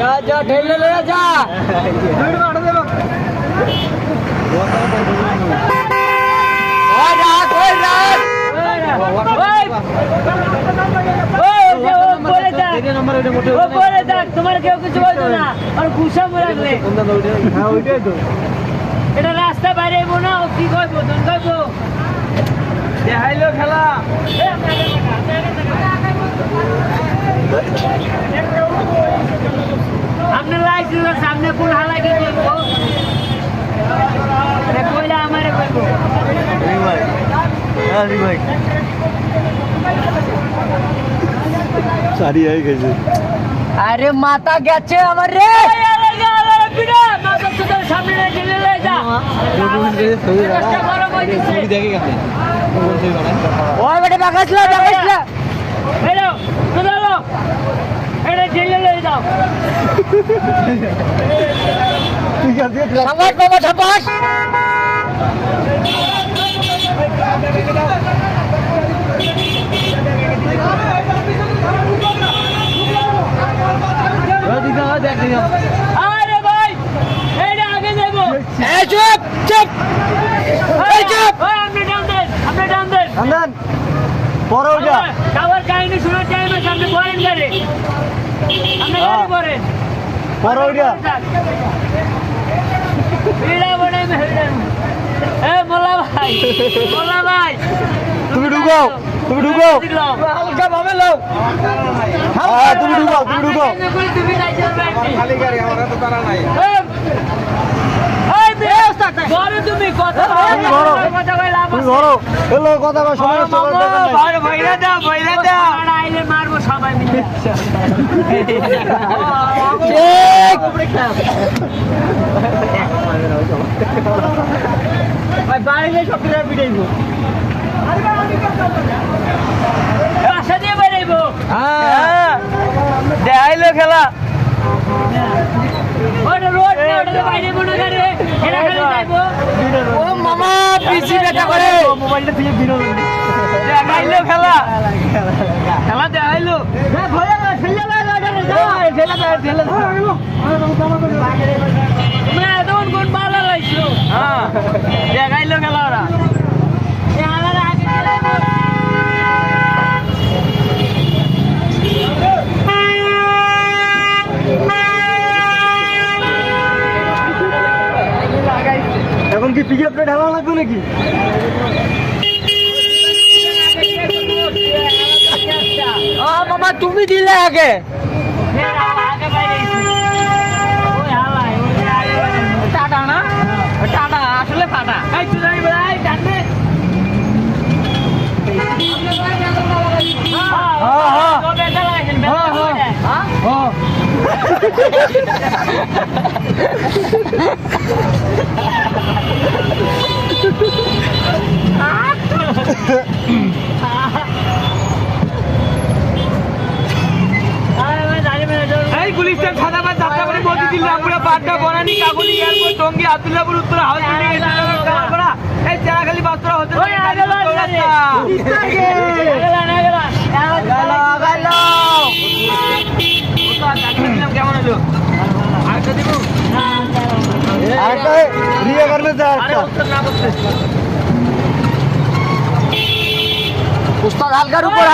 যা যা ঠেলে লে যা তোমার কেউ কিছু বলতো না আর গুসা রাখলে এটা রাস্তা বাইরে না ও কি করব তুমি করব দেখাইলো খেলা সামনে কোন হালাকি এটা কইলে আমারে করব সারি হয়ে গেছে আরে মাথা গেছে আমার রে সামনে ওই বেটে বাগাসলো বাগাসলো এটা ঠেলে লে যাও সাবাস বাবা সাবাস আরে ভাই এইটা আগে যাব এই চুপ চুপ। এই চুপ। আপনি ডান দেন আপনি ডান দেন। আনন্দ পরে ওইটা। খাবার কাহিনী শোনার টাইমে সামনে বলেন গাড়ি। আপনি গাড়ি করেন পরে ওইটা। ভিড়া বনে মেহেরদান এ মোল্লা ভাই মোল্লা ভাই। তুমি ঢুকো তুমি ঢুকো দিলাম হালকা ভাবে লও। হ্যাঁ তুমি ঢুকো তুমি ঢুকো তুমি খালি গাড়ি আমার তো তারা নাই এই বে বড় তুমি কথা ধরো। কথা কই লাভ তুমি ধরো। এলো কথা কয় সময় নষ্ট করার দরকার নাই। ভাই ভাইরা দাও ভাইরা দাও আইলে মারবো সবাই মিলে। ভাই বাড়িতে সব প্লেয়ার পিটাইবো। বাসা দিয়ে বেরাইবো হ্যাঁ। দেখাইলো খেলা। বাইরে ও মামা পিসি বেটা করে। মোবাইলটা থেকে বিনোদন দেখাইলো। খেলা খেলা দেখাইলো তোমরা এতক্ষণ কোন পালা লাইছো হ্যাঁ দেখাইলো খেলা ওরা এ আমার আগে যাইবো আপটা ঢালা লাগবে নাকি? মামা তুমি দিলে আগে বাইরে ওই হালাই ওই আগে বাইরে টাটা না টাটা আসলে ফাটা এই তুই যাই ভাই জানবে হ্যাঁ হ্যাঁ। তো বেটা লাগেন বেটা লাগেন ও Jatrabari Badda Banani airport Tongi Uttara house building এই চেরাখালী বাস্তরা হতে কেমন হলো আরেকটা দিব। আরেকটা রিয়া করলে যা আরে একটা না করতে উস্তাদ হালকার উপর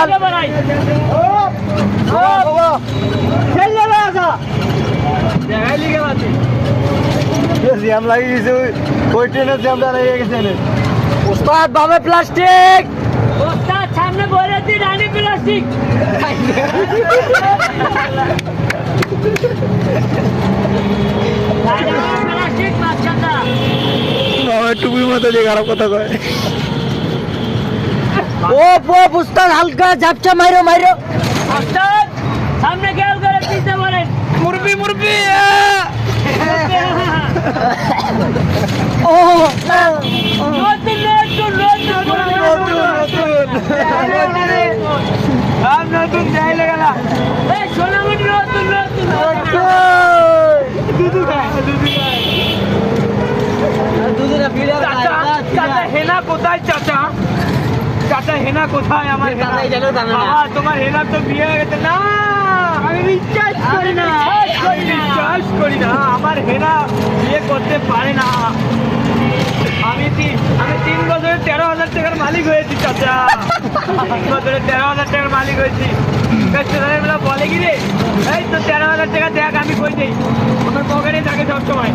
জ্যাম লাগিয়ে গেছে ওই ওই ট্রেনের জ্যাম দাঁড়িয়ে গেছে না উস্তাদ বামে প্লাস্টিক। ওস্তাদ সামনে বলে দিন আনি প্লাস্টিক। প্লাস্টিক মাঝখানটা টুপির মতো যে খারাপ কথা কয়। ও পো উস্তাদ হালকা ঝাপচা মাইরো মাইরো। ওস্তাদ সামনে খেয়াল করে পিছনে বলেন মুরবি মুরবি ও নতুন নতুন নতুন রাম নতুন। যাইলে গেলা এই সোনামণি নতুন নতুন চাচা চাচা হেনা কোথায় চাচা? চাচা হেনা কোথায় আমার বাবা, তোমার হেনা তো বিয়ে হয়ে গেছে। না আমি বিশ্বাস করি না। করি আমার হেনা বিয়ে করতে পারে না। আমি তিন আমি তিন বছরে তেরো হাজার টাকার মালিক হয়েছি চাচা। তিন বছরে তেরো হাজার টাকার মালিক হয়েছি। বলে কি রে? এই তো তেরো হাজার টাকা দেখ আমি কই দেই? আমার পকেটে থাকে সবসময়।